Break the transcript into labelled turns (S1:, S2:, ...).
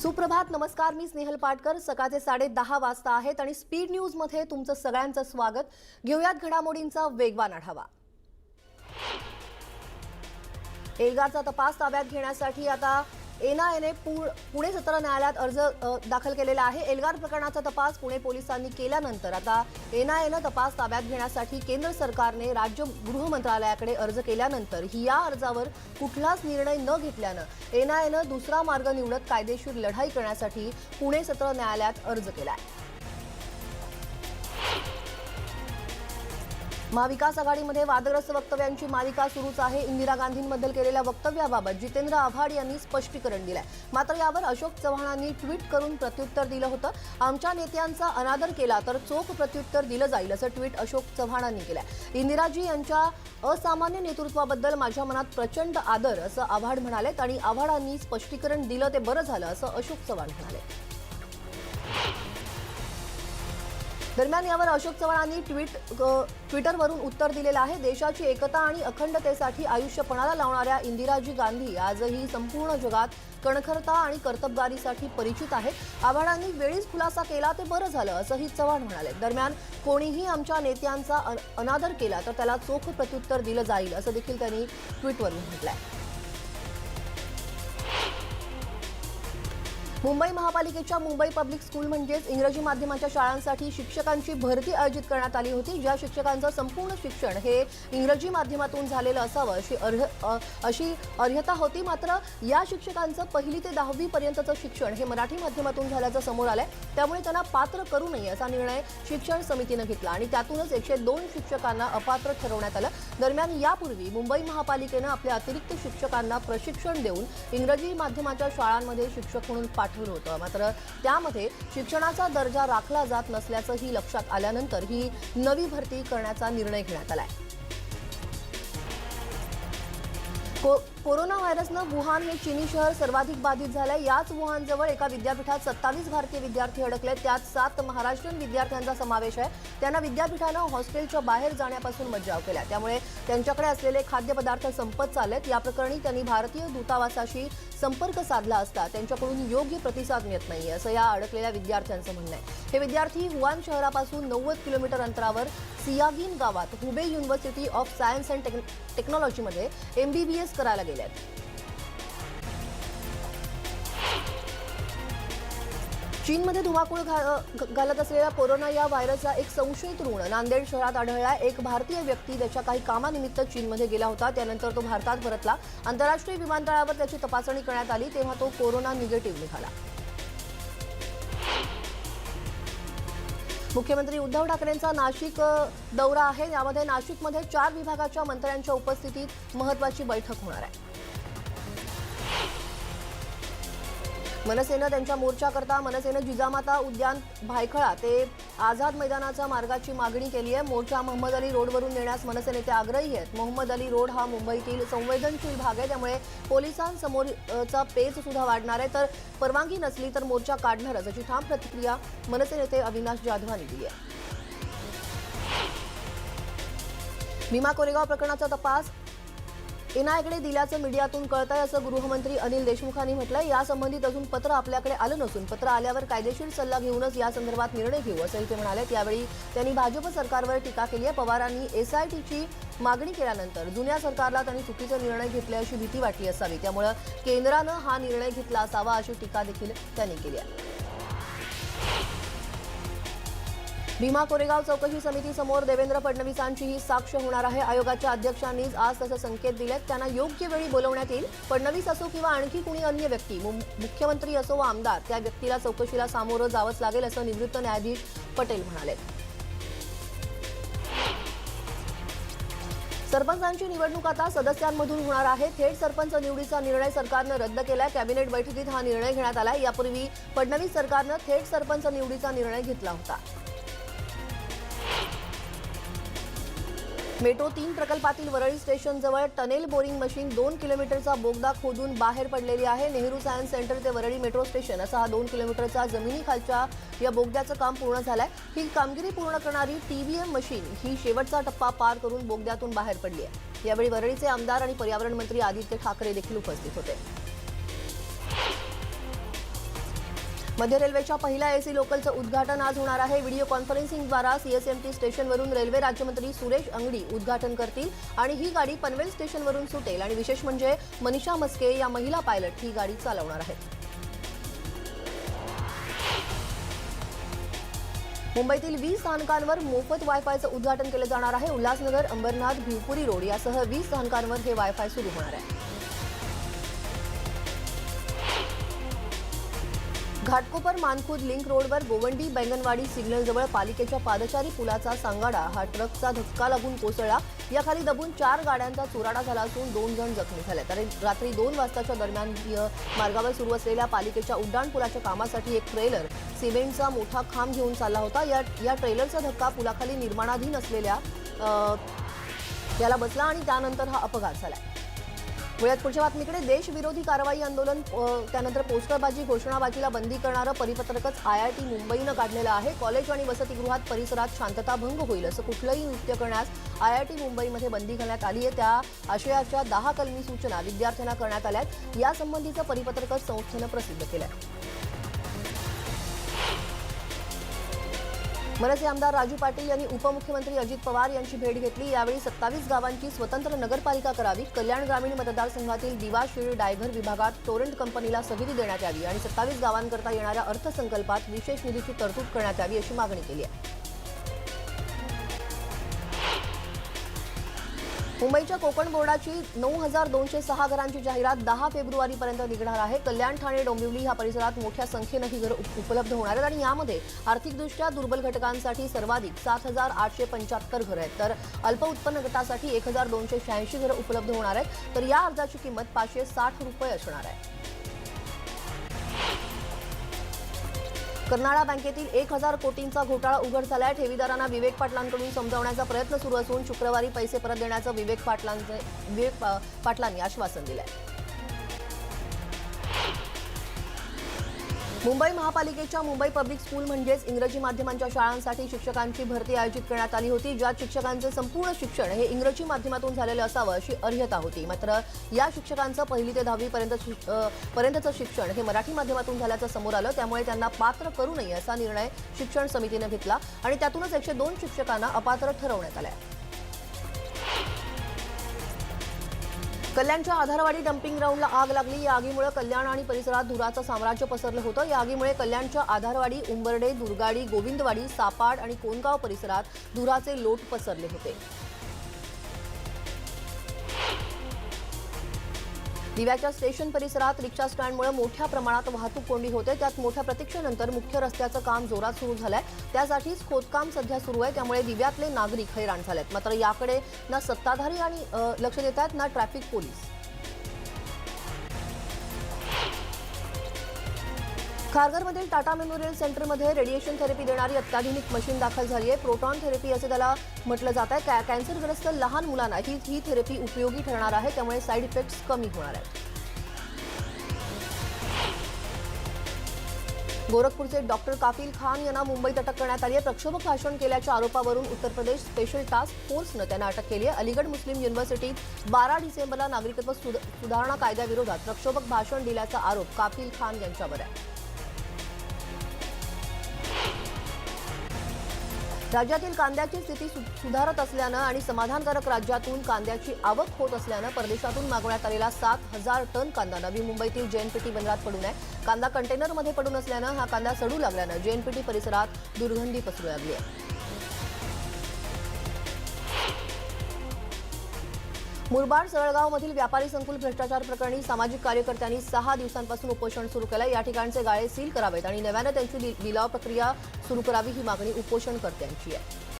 S1: सुप्रभात नमस्कार मी स्नेहल पाटकर. सकाळचे साडे दहा वाजता आहेत आणि स्पीड न्यूजमध्ये तुमचं सगळ्यांचं स्वागत. घेऊयात घडामोडींचा वेगवान आढावा. एल्गारचा तपास ताब्यात घेण्यासाठी आता एनआयएने पुणे सत्र न्यायालयात अर्ज दाखल केलेला आहे. एल्गार प्रकरणाचा तपास पुणे पोलिसांनी केल्यानंतर आता एनआयएनं तपास ताब्यात घेण्यासाठी केंद्र सरकारने राज्य गृह मंत्रालयाकडे अर्ज केल्यानंतर ही या अर्जावर कुठलाच निर्णय न घेतल्यानं एनआयएनं दुसरा मार्ग निवडत कायदेशीर लढाई करण्यासाठी पुणे सत्र न्यायालयात अर्ज केला आहे महाविकास आघाडीमध्ये वादग्रस्त वक्तव्यांची मालिका सुरूच आहे. इंदिरा गांधींबद्दल केलेल्या वक्तव्याबाबत जितेंद्र आव्हाड यांनी स्पष्टीकरण दिलंय. मात्र यावर अशोक चव्हाणांनी ट्विट करून प्रत्युत्तर दिलं होतं. आमच्या नेत्यांचा अनादर केला तर चोख प्रत्युत्तर दिलं जाईल असं ट्विट अशोक चव्हाणांनी केलंय. इंदिराजी यांच्या असामान्य नेतृत्वाबद्दल माझ्या मनात प्रचंड आदर असं आव्हाड म्हणालेत आणि आव्हाडांनी स्पष्टीकरण दिलं ते बरं झालं असं अशोक चव्हाण म्हणाले. दरम्यान यावर अशोक चव्हाणांनी ट्विट ट्विटरवरून उत्तर दिलेलं आहे. देशाची एकता आणि अखंडतेसाठी आयुष्यपणाला लावणाऱ्या इंदिराजी गांधी आजही संपूर्ण जगात कणखरता आणि कर्तबगारीसाठी परिचित आहेत. आव्हाडांनी वेळीच खुलासा केला ते बरं झालं असंही चव्हाण म्हणाले. दरम्यान कोणीही आमच्या नेत्यांचा अनादर केला तर त्याला चोख प्रत्युत्तर दिलं जाईल असं देखील त्यांनी ट्विटवरून म्हटलं आहे मुंबई महापालिकेच्या मुंबई पब्लिक स्कूल म्हणजेच इंग्रजी माध्यमाच्या शाळांसाठी शिक्षकांची भरती आयोजित करण्यात आली होती ज्या शिक्षकांचं संपूर्ण शिक्षण हे इंग्रजी माध्यमातून झालेलं असावं अशी अर्ह अशी अर्हता होती. मात्र या शिक्षकांचं पहिली ते दहावी पर्यंतचं शिक्षण हे मराठी माध्यमातून झाल्याचं समोर आलंय. त्यामुळे त्यांना पात्र करू नये असा निर्णय शिक्षण समितीनं घेतला आणि त्यातूनच एकशे दोन शिक्षकांना अपात्र ठरवण्यात आलं. दरम्यान यापूर्वी मुंबई महापालिकेनं आपल्या अतिरिक्त शिक्षकांना प्रशिक्षण देऊन इंग्रजी माध्यमाच्या शाळांमध्ये शिक्षक म्हणून पाठवलं होतं. मात्र त्यामध्ये शिक्षणाचा दर्जा राखला जात नसल्याचंही लक्षात आल्यानंतर ही नवी भरती करण्याचा निर्णय घेण्यात आलाय. को कोरोना व्हायरसनं वुहान हे चीनी शहर सर्वाधिक बाधित झालंय याच वुहानजवळ एका विद्यापीठात सत्तावीस भारतीय विद्यार्थी अडकले त्यात सात महाराष्ट्रीयन विद्यार्थ्यांचा समावेश आहे. त्यांना विद्यापीठानं हॉस्टेलच्या बाहेर जाण्यापासून मज्जाव केला. त्यामुळे त्यांच्याकडे असलेले खाद्यपदार्थ संपत चाललेत. या प्रकरणी त्यांनी भारतीय दूतावासाशी संपर्क साधला असता त्यांच्याकडून योग्य प्रतिसाद मिळत नाही असं या अडकलेल्या विद्यार्थ्यांचं म्हणणं आहे. हे विद्यार्थी हुआन शहरापासून नव्वद किलोमीटर अंतरावर सियागिन गावात Hubei University of Science and टेक्न टेक्नॉलॉजीमध्ये एमबीबीएस करायला गेले आहेत चीनमध्ये धुमाकूळ घालत असलेल्या कोरोना या व्हायरसचा एक संशयित रुग्ण. नांदेड शहरात आढळला एक भारतीय व्यक्ती त्याच्या काही कामानिमित्त चीनमध्ये गेला होता. त्यानंतर तो भारतात परतला. आंतरराष्ट्रीय विमानतळावर त्याची तपासणी करण्यात आली तेव्हा तो कोरोना निगेटिव्ह निघाला. मुख्यमंत्री उद्धव ठाकरेंचा नाशिक दौरा आहे. यामध्ये नाशिकमध्ये चार विभागाच्या मंत्र्यांच्या उपस्थितीत महत्वाची बैठक होणार आहे. मनसेनं त्यांच्या मोर्चाकरता मनसेनं जिजामाता उद्यान भायखळा ते आझाद मैदानाच्या मार्गाची मागणी केली आहे. मोर्चा मोहम्मद अली रोडवरून नेण्यास मनसे नेते आग्रही आहेत. मोहम्मद अली रोड हा मुंबईतील संवेदनशील भाग आहे. त्यामुळे पोलिसांसमोर चा पेच सुद्धा वाढणार आहे. तर परवानगी नसली तर मोर्चा काढणारच अशी ठाम प्रतिक्रिया मनसे नेते अविनाश जाधवांनी दिली आहे. भीमा कोरेगाव प्रकरणाचा तपास एनआयकडे दिल्याचं मीडियातून कळत आहे असं गृहमंत्री अनिल देशमुखांनी म्हटलंय. यासंबंधित अजून पत्र आपल्याकडे आलं नसून पत्र आल्यावर कायदेशीर सल्ला घेऊनच या संदर्भात निर्णय घेऊ असंही ते म्हणाले. त्यावेळी त्यांनी भाजप सरकारवर टीका केली आहे. पवारांनी एसआयटीची मागणी केल्यानंतर जुन्या सरकारला त्यांनी चुकीचा निर्णय घेतले अशी भीती वाटली असावी. त्यामुळं केंद्रानं हा निर्णय घेतला असावा अशी टीका देखील त्यांनी केली आहे. भीमा कोरेगाव चौकशी समितीसमोर देवेंद्र फडणवीसांचीही साक्ष होणार आहे. आयोगाच्या अध्यक्षांनीच आज तसे संकेत दिलेत. त्यांना योग्य वेळी बोलवण्यात येईल. फडणवीस असो किंवा आणखी कुणी अन्य व्यक्ती मुख्यमंत्री असो वा आमदार त्या व्यक्तीला चौकशीला सामोरं जावंच लागेल असं निवृत्त न्यायाधीश पटेल म्हणाले. सरपंचांची निवडणूक आता सदस्यांमधून होणार आहे. थेट सरपंच निवडीचा निर्णय सरकारनं रद्द केलाय. कॅबिनेट बैठकीत हा निर्णय घेण्यात आलाय. यापूर्वी फडणवीस सरकारनं थेट सरपंच निवडीचा निर्णय घेतला होता. मेट्रो तीन प्रकल्पातील वरळी स्टेशनजवळ टनेल बोरिंग मशीन दोन किलोमीटरचा बोगदा खोदून बाहेर पडलेली आहे. नेहरू सायन्स सेंटर ते वरळी मेट्रो स्टेशन असा हा दोन किलोमीटरचा जमिनीखालच्या या बोगद्याचं काम पूर्ण झालंय. ही कामगिरी पूर्ण करणारी टीव्हीएम मशीन ही शेवटचा टप्पा पार करून बोगद्यातून बाहेर पडली आहे. यावेळी वरळीचे आमदार आणि पर्यावरण मंत्री आदित्य ठाकरे देखील उपस्थित होते. मध्य रेल्वेच्या पहिल्या एसी लोकलचं उद्घाटन आज होणार आहे. व्हिडिओ कॉन्फरन्सिंगद्वारा सीएसएमटी स्टेशनवरून रेल्वे राज्यमंत्री सुरेश अंगडी उद्घाटन करतील आणि ही गाडी पनवेल स्टेशनवरून सुटेल. आणि विशेष म्हणजे मनीषा मस्के या महिला पायलट ही गाडी चालवणार आहेत. मुंबईतील वीस स्थानकांवर मोफत वायफायचं उद्घाटन केलं जाणार आहे. उल्हासनगर अंबरनाथ भिवपुरी रोड यासह वीस स्थानकांवर हे वायफाय सुरू होणार आहे. घाटकोपर मानखुद लिंक रोडवर गोवंडी बैंगनवाडी सिग्नलजवळ पालिकेच्या पादचारी पुलाचा सांगाडा. हा ट्रकचा धक्का लागून कोसळला. याखाली दबून चार गाड्यांचा चुराडा झाला असून दोन जण जखमी झाले. तर रात्री दोन वाजताच्या दरम्यान मार्गावर सुरू असलेल्या पालिकेच्या उड्डाणपुलाच्या कामासाठी एक ट्रेलर सिमेंटचा मोठा खांब घेऊन चालला होता. या या ट्रेलरचा धक्का पुलाखाली निर्माणाधीन असलेल्या त्याला याला बसला आणि त्यानंतर हा अपघात झाला. पुण्यात पुढच्या बातमीकडे देशविरोधी कारवाई आंदोलन त्यानंतर पोस्टरबाजी घोषणाबाजीला बंदी करणारं परिपत्रकच आय आय टी मुंबईनं काढलेलं आहे. कॉलेज आणि वसतिगृहात परिसरात शांतता भंग होईल असं कुठलंही नृत्य करण्यास आय आय टी मुंबईमध्ये बंदी घालण्यात आली आहे. त्या आशयाच्या दहा कलमी सूचना विद्यार्थ्यांना करण्यात आल्या आहेत. यासंबंधीचं परिपत्रकच संस्थेनं प्रसिद्ध केलं आहे मनसे आमदार राजू पाटील यांनी उपमुख्यमंत्री अजित पवार यांची भेट घेतली. यावेळी सत्तावीस गावांची स्वतंत्र नगरपालिका करावी. कल्याण ग्रामीण मतदारसंघातील दिवा शिळ डायघर विभागात टोरंट कंपनीला स्थगिती देण्यात यावी आणि सत्तावीस गावांकरता येणाऱ्या अर्थसंकल्पात विशेष निधीची तरतूद करण्यात यावी अशी मागणी केली आहे. मुंबईच्या कोकण बोर्डाची नऊ हजार दोनशे सहा घरांची जाहिरात दहा फेब्रुवारीपर्यंत निघणार आहे. कल्याण ठाणे डोंबिवली ह्या परिसरात मोठ्या संख्येनं ही घरं उप- उपलब्ध होणार आहेत आणि यामध्ये आर्थिकदृष्ट्या दुर्बल घटकांसाठी सर्वाधिक सात हजार आठशे पंच्याहत्तर घरं आहेत. तर अल्प उत्पन्न गटासाठी एक हजार दोनशे शहाऐंशी घरं उपलब्ध होणार आहेत. तर या अर्जाची किंमत पाचशे साठ रुपये असणार आहे. कर्नाळा बँकेतील एक हजार कोटींचा घोटाळा उघड झालाय. ठेवीदारांना विवेक पाटलांकडून समजावण्याचा प्रयत्न सुरू असून शुक्रवारी पैसे परत देण्याचं विवेक पाटलांचे विवेक पा- पाटलांनी आश्वासन दिलंय. मुंबई महापालिकेच्या मुंबई पब्लिक स्कूल म्हणजेच इंग्रजी माध्यमांच्या शाळांसाठी शिक्षकांची भरती आयोजित करण्यात आली होती ज्यात शिक्षकांचे संपूर्ण शिक्षण हे इंग्रजी माध्यमातून झालेलं असावं अशी अर्हता होती. मात्र या शिक्षकांचं पहिली ते दहावीपर्यंत पर्यंतचं शिक्षण हे मराठी माध्यमातून झाल्याचं समोर आलं. त्यामुळे त्यांना पात्र करू नये असा निर्णय शिक्षण समितीनं घेतला आणि त्यातूनच एकशे दोन शिक्षकांना अपात्र ठरवण्यात आलं आहे कल्याणच्या आधारवाडी डम्पिंग ग्राउंडला आग लागली. या आगीमुळे कल्याण आणि परिसरात धुराचं साम्राज्य पसरलं होतं. या आगीमुळे कल्याणच्या आधारवाडी उंबर्डे दुर्गाडी गोविंदवाडी सापाड आणि कोनगाव परिसरात धुराचे लोट पसरले होते. दिव्याच्या स्टेशन परिसरात रिक्षा स्टँडमुळे मोठ्या प्रमाणात वाहतूक कोंडी होते. त्यात मोठ्या प्रतीक्षेनंतर मुख्य रस्त्याचं काम जोरात सुरू झालंय. त्यासाठीच खोदकाम सध्या सुरू आहे. त्यामुळे दिव्यातले नागरिक हैराण झालेत. मात्र याकडे ना सत्ताधारी आणि लक्ष देत आहेत ना ट्रॅफिक पोलीस. खारघरमधील टाटा मेमोरियल सेंटरमध्ये रेडिएशन थेरपी देणारी अत्याधुनिक मशीन दाखल झाली आहे. प्रोटॉन थेरपी असं त्याला म्हटलं जात आहे. कॅ- कॅन्सरग्रस्त लहान मुलांना ही ही थेरपी उपयोगी ठरणार आहे. त्यामुळे साईड इफेक्ट्स कमी होणार आहेत. गोरखपूरचे डॉक्टर काफिल खान यांना मुंबईत अटक करण्यात आली आहे. प्रक्षोभक भाषण केल्याच्या आरोपावरून उत्तर प्रदेश स्पेशल टास्क फोर्सनं त्यांना अटक केली आहे. अलीगड मुस्लिम युनिव्हर्सिटीत बारा डिसेंबरला नागरिकत्व सुधारणा कायद्याविरोधात प्रक्षोभक भाषण दिल्याचा आरोप काफिल खान यांच्यावर आहे. राज्यातील कांद्याची स्थिती सु- सुधारत असल्यानं आणि समाधानकारक राज्यातून कांद्याची आवक होत असल्यानं परदेशातून मागवण्यात आलेला सात हजार टन कांदा. नवी मुंबईतील जेएनपीटी बंदरात पडून आहे कांदा कंटेनरमध्ये पडून असल्यानं हा कांदा सडू लागल्यानं जेएनपीटी परिसरात दुर्गंधी पसरू लागली आहे. मुरबाड सळगावमधील व्यापारी संकुल भ्रष्टाचार प्रकरणी सामाजिक कार्यकर्त्यांनी सहा दिवसांपासून उपोषण सुरू केलं. या ठिकाणचे गाळे सील करावेत आणि नव्यानं त्यांची लिलाव प्रक्रिया सुरू करावी ही मागणी उपोषणकर्त्यांची आहे.